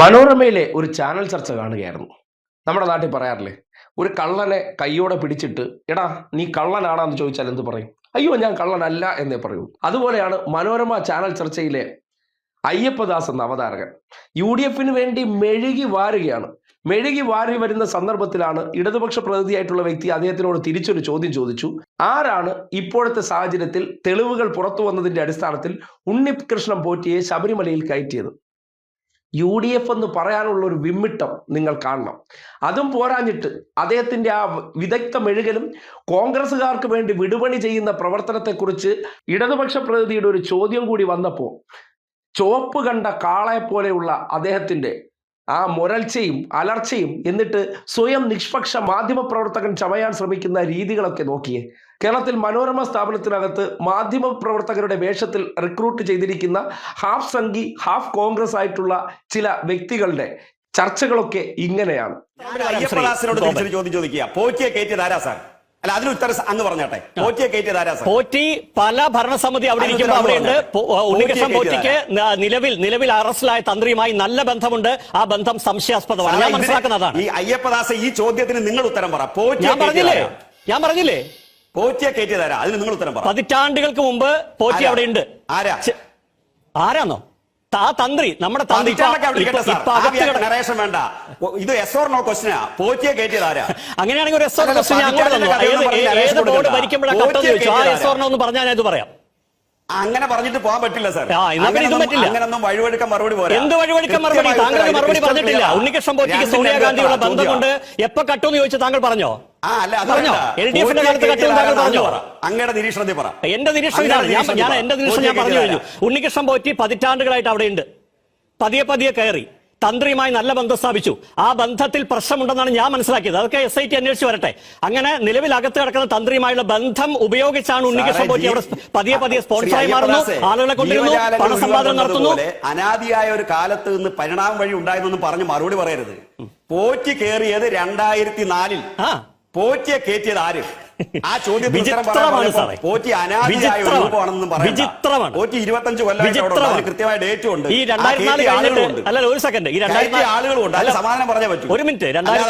മനോരമയിലെ ഒരു ചാനൽ ചർച്ച കാണുകയായിരുന്നു. നമ്മുടെ നാട്ടിൽ പറയാറില്ലേ ഒരു കള്ളനെ കയ്യോടെ പിടിച്ചിട്ട് എടാ നീ കള്ളനാണെന്ന് ചോദിച്ചാൽ എന്ത് പറയും? അയ്യോ ഞാൻ കള്ളനല്ല എന്നേ പറയൂ. അതുപോലെയാണ് മനോരമ ചാനൽ ചർച്ചയിലെ അയ്യപ്പദാസ് എന്ന അവതാരകൻ. യു ഡി എഫിന് വേണ്ടി മെഴുകി വാരുകയാണ്. മെഴുകി വാരി വരുന്ന സന്ദർഭത്തിലാണ് ഇടതുപക്ഷ പ്രതിനിധിയായിട്ടുള്ള വ്യക്തി അദ്ദേഹത്തിനോട് തിരിച്ചൊരു ചോദ്യം ചോദിച്ചു. ആരാണ് ഇപ്പോഴത്തെ സാഹചര്യത്തിൽ തെളിവുകൾ പുറത്തു വന്നതിന്റെ അടിസ്ഥാനത്തിൽ ഉണ്ണികൃഷ്ണൻ പോറ്റിയെ ശബരിമലയിൽ കയറ്റിയത്? യു ഡി എഫ് എന്ന് പറയാനുള്ള ഒരു വിമ്മിട്ടം നിങ്ങൾ കാണണം. അതും പോരാഞ്ഞിട്ട് അദ്ദേഹത്തിന്റെ ആ വിദഗ്ധ മെഴുകലും കോൺഗ്രസ്സുകാർക്ക് വേണ്ടി വിടുപണി ചെയ്യുന്ന പ്രവർത്തനത്തെക്കുറിച്ച് ഇടതുപക്ഷ പ്രതിനിധിയുടെ ഒരു ചോദ്യം കൂടി വന്നപ്പോൾ ചുവപ്പ് കണ്ട കാളയെ പോലെയുള്ള അദ്ദേഹത്തിന്റെ ആ മുരൾച്ചയും അലർച്ചയും എന്നിട്ട് സ്വയം നിഷ്പക്ഷ മാധ്യമ പ്രവർത്തകൻ ചമയാൻ ശ്രമിക്കുന്ന രീതികളൊക്കെ നോക്കിയേ. കേരളത്തിൽ മനോരമ സ്ഥാപനത്തിനകത്ത് മാധ്യമ പ്രവർത്തകരുടെ വേഷത്തിൽ റിക്രൂട്ട് ചെയ്തിരിക്കുന്ന ഹാഫ് സംഘി ഹാഫ് കോൺഗ്രസ് ആയിട്ടുള്ള ചില വ്യക്തികളുടെ ചർച്ചകളൊക്കെ ഇങ്ങനെയാണ്. ചോദിക്കുക. പോറ്റിയെ കയറ്റിയത് ആരാ സാർ? അല്ല അതിന് ഉത്തരം അങ്ങ് പറഞ്ഞാട്ടെ. പോറ്റിയെ കയറ്റിയത് ആരാ പോറ്റി പല ഭരണസമിതി അവിടെ ഇരിക്കുമ്പോൾ അവിടെയുണ്ട് ഉണ്ണികൃഷ്ണൻ പോറ്റിക്ക് നിലവിൽ നിലവിൽ അറസ്റ്റിലായ തന്ത്രിയുമായി നല്ല ബന്ധമുണ്ട്. ആ ബന്ധം സംശയാസ്പദമാണ്. ഞാൻ മനസ്സിലാക്കുന്നതാണ്. ഈ അയ്യപ്പദാസ ഈ ചോദ്യത്തിന് നിങ്ങൾ ഉത്തരം പറ. പോറ്റിയെ ഞാൻ പറഞ്ഞില്ലേ? ഞാൻ പറഞ്ഞില്ലേ? പോറ്റിയെ കയറ്റിയത് ആരാ? അതിന് നിങ്ങൾ ഉത്തരം പറ. പതിറ്റാണ്ടുകൾക്ക് മുമ്പ് പോറ്റി? അവിടെ ഉണ്ട്. ആരാ? ആരാന്നോ? ആ തന്ത്രി നമ്മുടെ തന്ത്രി. നരേഷൻ വേണ്ട. ഇത് എസ് ഓർ നോ ക്വസ്റ്റിനാ പോറ്റിയെ കയറ്റിയത് ആരാ? അങ്ങനെയാണെങ്കിൽ ഒരു എസ് ഓർ അല്ലല്ല, ക്വസ്റ്റ്യൻ അങ്ങോട്ട് തന്നു ഏത് ബോർഡ്. ഭരിക്കുമ്പോഴാണ് കട്ടെന്ന് ചോദിച്ചു ആ എസ് ഓർണോ എന്ന് പറഞ്ഞാൽ ഞാനത് പറയാം. അങ്ങനെ പറഞ്ഞിട്ട് പോകാൻ പറ്റില്ല സാർ. അങ്ങനൊന്നും വഴിവെടുക്കാൻ മറുപടി പോരാ. എന്ത് വഴിവഴിക്കാൻ മറുപടി? താങ്കൾ മറുപടി പറഞ്ഞിട്ടില്ല. ഉണ്ണികൃഷ്ണൻ പോറ്റിക്ക് സോണിയാഗാന്ധിയുള്ള ചോദ്യം. ബന്ധം കൊണ്ട് എപ്പോ കട്ടെന്ന് ചോദിച്ചു താങ്കൾ പറഞ്ഞോ. അങ്ങയുടെ നിരീക്ഷണത്തിൽ പറ. എന്റെ നിരീക്ഷണം ഞാൻ എന്റെ നിരീക്ഷണം ഞാൻ പറഞ്ഞു കഴിഞ്ഞു. ഉണ്ണികൃഷ്ണൻ പോറ്റി പതിറ്റാണ്ടുകളായിട്ട് അവിടെയുണ്ട്. പതിയെ പതിയെ കയറി. തന്ത്രിയുമായി നല്ല ബന്ധം സ്ഥാപിച്ചു. ആ ബന്ധത്തിൽ പ്രശ്നമുണ്ടെന്നാണ് ഞാൻ മനസ്സിലാക്കിയത്. അതൊക്കെ എസ് ഐ ടി അന്വേഷിച്ച് വരട്ടെ. അങ്ങനെ നിലവിൽ അകത്ത് കിടക്കുന്ന തന്ത്രിയുമായുള്ള ബന്ധം ഉപയോഗിച്ചാണ് ഉണ്ണികൃഷ്ണൻ പോറ്റി അവിടെ പതിയെ പതിയെ സ്പോൺസറായി മാറുന്നു ആളുകളെ കൊണ്ടിരുന്നു പണസമ്പാദനം നടത്തുന്നു. അനാദിയായ ഒരു കാലത്ത് നിന്ന് പരിണാമം വഴി ഉണ്ടായിരുന്നു പറഞ്ഞ് മറുപടി പറയരുത്. പോറ്റി കയറിയത് രണ്ടായിരത്തി നാലിൽ. ആ. പോറ്റിയെ കയറ്റിയത് ആര്? ആ വിചിത്രമാണ് സാറേ. ഈ ആ രണ്ടായിരത്തി നാല് കഴിഞ്ഞിട്ട് അല്ല ഒരു സെക്കൻഡ് ഈ രണ്ടായിരത്തി ഒരു മിനിറ്റ് രണ്ടായിരത്തി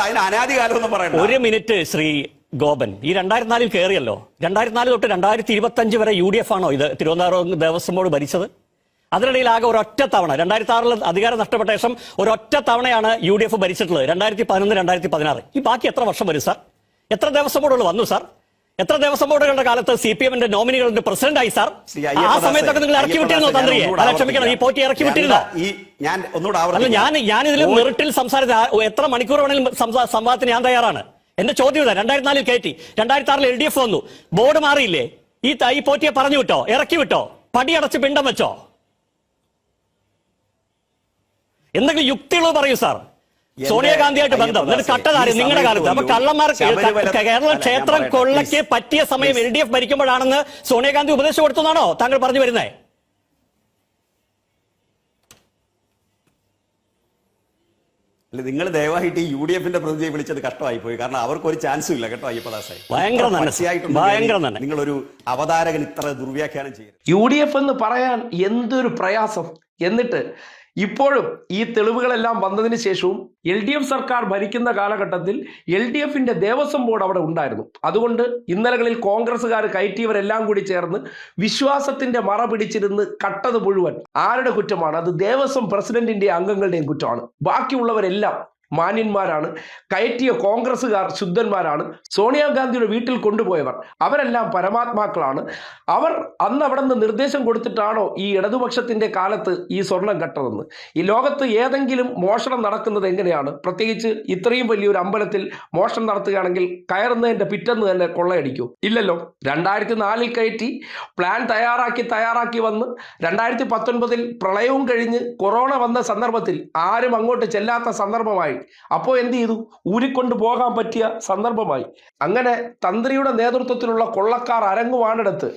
ഒരു മിനിറ്റ് ശ്രീ ഗോപൻ. ഈ രണ്ടായിരത്തി നാലിൽ കയറിയല്ലോ രണ്ടായിരത്തി നാല് തൊട്ട് രണ്ടായിരത്തി ഇരുപത്തി അഞ്ച് വരെ യു ഡി എഫ് ആണോ ഇത് തിരുവനന്തപുരം ദേവസ്വം ബോർഡ് ഭരിച്ചത്? അതിനിടയിൽ ആകെ ഒരൊറ്റ തവണ രണ്ടായിരത്തി ആറിൽ അധികാരം നഷ്ടപ്പെട്ട ശേഷം ഒരൊറ്റ തവണയാണ് യു ഡി എഫ് ഭരിച്ചിട്ടുള്ളത്. രണ്ടായിരത്തി പതിനൊന്ന് രണ്ടായിരത്തി പതിനാറ്. ഈ ബാക്കി എത്ര വർഷം വരും സാർ? എത്ര ദേവസ്വം ബോർഡുകൾ വന്നു സാർ? എത്ര ദേവസ്വം ബോർഡുകളുടെ കാലത്ത് സി പി എമ്മിന്റെ നോമിനികളുടെ പ്രസിഡന്റ് ആയി സാർ ആ സമയത്തൊക്കെ നിങ്ങൾ ഇറക്കി വിട്ടിരുന്നോ തന്ത്രി? തന്ത്രിയെ ഞാൻ അല്ല ക്ഷമിക്കണം ഈ പോറ്റി ഇറക്കി ഞാൻ വിട്ടിരുന്നോ? ഞാൻ ഒന്നുകൂടെ. ഞാൻ ഞാനിതിൽ മെറിട്ടിൽ മെറിറ്റിൽ സംസാരിച്ച എത്ര മണിക്കൂർ വേണമെങ്കിലും സംവാദത്തിന് ഞാൻ തയ്യാറാണ്. എന്റെ ചോദ്യം ഇതാ രണ്ടായിരത്തി നാലിൽ കയറ്റി രണ്ടായിരത്തി ആറിൽ എൽ ഡി എഫ് വന്നു. ബോർഡ് മാറിയില്ലേ? ഈ ഈ പോറ്റിയെ പറഞ്ഞു വിട്ടോ? ഇറക്കി വിട്ടോ? പടിയടച്ച് പിണ്ടം വെച്ചോ? എന്തെങ്കിലും യുക്തികൾ പറയൂ സാർ. സോണിയാഗാന്ധിയായിട്ട് ബന്ധം. എന്നിട്ട് അയ്യപ്പദാസേ, കട്ടതാര് നിങ്ങളുടെ കാലത്ത് അപ്പൊ കള്ളന്മാർ കേരളം ക്ഷേത്രം കൊള്ളയ്ക്ക്. പറ്റിയ സമയം എൽ ഡി എഫ് ഭരിക്കുമ്പോഴാണെന്ന് സോണിയാഗാന്ധി ഉപദേശം കൊടുത്തതാണോ താങ്കൾ പറഞ്ഞു വരുന്നേ? അല്ല നിങ്ങൾ ദയവായിട്ട് ഈ യു ഡി എഫിന്റെ പ്രതിനിധിയെ വിളിച്ചത് കഷ്ടമായി പോയി കാരണം അവർക്ക് ഒരു ചാൻസും ഇല്ല കേട്ടോ അയ്യപ്പദാസായി ഭയങ്കര ഭയങ്കര നന്ദി. നിങ്ങളൊരു അവതാരകൻ ഇത്ര ദുർവ്യാഖ്യാനം ചെയ്യരുത്. യു ഡി എഫ് എന്ന് പറയാൻ എന്തൊരു പ്രയാസം? എന്നിട്ട് ഇപ്പോഴും ഈ തെളിവുകളെല്ലാം വന്നതിന് ശേഷവും എൽ ഡി എഫ് സർക്കാർ ഭരിക്കുന്ന കാലഘട്ടത്തിൽ എൽ ഡി എഫിന്റെ ദേവസ്വം ബോർഡ് അവിടെ ഉണ്ടായിരുന്നു. അതുകൊണ്ട് ഇന്നലകളിൽ കോൺഗ്രസ്സുകാർ കയറ്റിയവരെല്ലാം കൂടി ചേർന്ന് വിശ്വാസത്തിന്റെ മറ പിടിച്ചിരുന്ന് കട്ടത് മുഴുവൻ. ആരുടെ കുറ്റമാണ്? അത് ദേവസ്വം പ്രസിഡന്റിന്റെ അംഗങ്ങളുടെയും കുറ്റമാണ്. ബാക്കിയുള്ളവരെല്ലാം മാന്യന്മാരാണ്. കയറ്റിയ കോൺഗ്രസ്സുകാർ ശുദ്ധന്മാരാണ്. സോണിയാഗാന്ധിയുടെ വീട്ടിൽ കൊണ്ടുപോയവർ അവരെല്ലാം പരമാത്മാക്കളാണ്. അവർ അന്ന് അവിടെ നിന്ന് നിർദ്ദേശം കൊടുത്തിട്ടാണോ ഈ ഇടതുപക്ഷത്തിന്റെ കാലത്ത് ഈ സ്വർണം കട്ടതെന്ന്? ഈ ലോകത്ത് ഏതെങ്കിലും മോഷണം നടക്കുന്നത് എങ്ങനെയാണ്? പ്രത്യേകിച്ച് ഇത്രയും വലിയൊരു അമ്പലത്തിൽ മോഷണം നടത്തുകയാണെങ്കിൽ കയറുന്നതിന്റെ പിറ്റെന്ന് തന്നെ കൊള്ളയടിക്കൂ. ഇല്ലല്ലോ. രണ്ടായിരത്തി നാലിൽ കയറ്റി പ്ലാൻ തയ്യാറാക്കി തയ്യാറാക്കി വന്ന് രണ്ടായിരത്തി പത്തൊൻപതിൽ പ്രളയവും കഴിഞ്ഞ് കൊറോണ വന്ന സന്ദർഭത്തിൽ ആരും അങ്ങോട്ട് ചെല്ലാത്ത സന്ദർഭമായി. അപ്പോൾ എന്ത് ചെയ്തു? ഊരിക്കൊണ്ട് പോകാൻ പറ്റിയ സന്ദർഭമായി. അങ്ങനെ തന്ത്രിയുടെ നേതൃത്വത്തിലുള്ള കൊള്ളക്കാർ അരങ്ങുവാണെടുത്ത്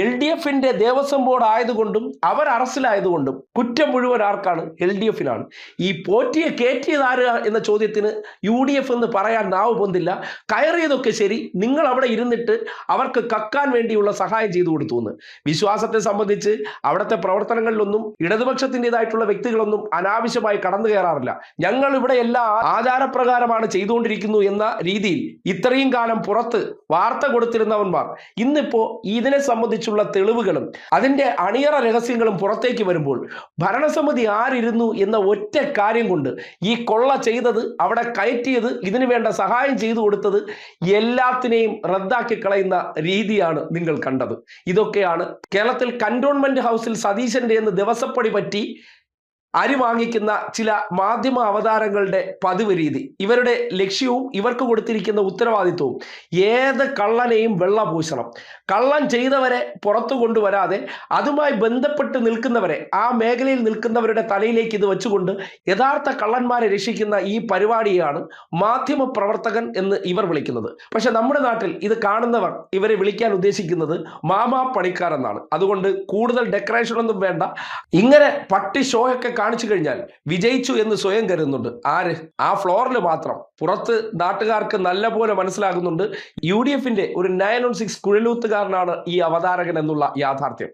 എൽ ഡി എഫിന്റെ ദേവസ്വം ബോർഡ് ആയതുകൊണ്ടും അവർ അറസ്റ്റിലായതുകൊണ്ടും കുറ്റം മുഴുവൻ ആർക്കാണ്? എൽ ഡി എഫിനാണ്. ഈ പോറ്റിയെ കയറ്റിയത് ആര് എന്ന ചോദ്യത്തിന് യു ഡി എഫ് എന്ന് പറയാൻ നാവ് പൊന്തില്ല. കയറിയതൊക്കെ ശരി നിങ്ങൾ അവിടെ ഇരുന്നിട്ട് അവർക്ക് കക്കാൻ വേണ്ടിയുള്ള സഹായം ചെയ്തു കൊടുത്തു എന്ന്. വിശ്വാസത്തെ സംബന്ധിച്ച് അവിടുത്തെ പ്രവർത്തനങ്ങളിലൊന്നും ഇടതുപക്ഷത്തിന്റെതായിട്ടുള്ള വ്യക്തികളൊന്നും അനാവശ്യമായി കടന്നു കയറാറില്ല. ഞങ്ങൾ ഇവിടെ എല്ലാ ആചാരപ്രകാരമാണ് ചെയ്തുകൊണ്ടിരിക്കുന്നു എന്ന രീതിയിൽ ഇത്രയും കാലം പുറത്ത് വാർത്ത കൊടുത്തിരുന്നവന്മാർ ഇന്നിപ്പോ ഇതിനെ സംബന്ധിച്ചുള്ള തെളിവുകളും അതിന്റെ അണിയറ രഹസ്യങ്ങളും പുറത്തേക്ക് വരുമ്പോൾ ഭരണസമിതി ആരിരുന്നു എന്ന ഒറ്റ കാര്യം കൊണ്ട് ഈ കൊള്ള ചെയ്തത് അവിടെ കയറ്റിയത് ഇതിനു വേണ്ട സഹായം ചെയ്തു കൊടുത്തത് എല്ലാത്തിനെയും റദ്ദാക്കി കളയുന്ന രീതിയാണ് നിങ്ങൾ കണ്ടത്. ഇതൊക്കെയാണ് കേരളത്തിൽ കന്റോൺമെന്റ് ഹൗസിൽ സതീശന്റെ എന്ന് ദിവസപ്പടി പറ്റി അരി വാങ്ങിക്കുന്ന ചില മാധ്യമ അവതാരങ്ങളുടെ പതിവ് രീതി. ഇവരുടെ ലക്ഷ്യവും ഇവർക്ക് കൊടുത്തിരിക്കുന്ന ഉത്തരവാദിത്വവും ഏത് കള്ളനെയും വെള്ള പൂശണം. കള്ളൻ ചെയ്തവരെ പുറത്തു കൊണ്ടുവരാതെ അതുമായി ബന്ധപ്പെട്ട് നിൽക്കുന്നവരെ ആ മേഖലയിൽ നിൽക്കുന്നവരുടെ തലയിലേക്ക് ഇത് വെച്ചുകൊണ്ട് യഥാർത്ഥ കള്ളന്മാരെ രക്ഷിക്കുന്ന ഈ പരിപാടിയാണ് മാധ്യമ പ്രവർത്തകൻ എന്ന് ഇവർ വിളിക്കുന്നത്. പക്ഷെ നമ്മുടെ നാട്ടിൽ ഇത് കാണുന്നവർ ഇവരെ വിളിക്കാൻ ഉദ്ദേശിക്കുന്നത് മാമാ പണിക്കാർ എന്നാണ്. അതുകൊണ്ട് കൂടുതൽ ഡെക്കറേഷൻ ഒന്നും വേണ്ട. ഇങ്ങനെ പട്ടി ഷോയൊക്കെ കാണിച്ചു കഴിഞ്ഞാൽ വിജയിച്ചു എന്ന് സ്വയം കരുതുന്നുണ്ട്. ആര്? ആ ഫ്ലോറിൽ മാത്രം. പുറത്ത് നാട്ടുകാർക്ക് നല്ല പോലെ മനസ്സിലാകുന്നുണ്ട്. യു ഡി എഫിന്റെ ഒരു നയൻ ഓൺ സിക്സ് കുഴലൂത്തുകാരനാണ് ഈ അവതാരകൻ എന്നുള്ള യാഥാർത്ഥ്യം.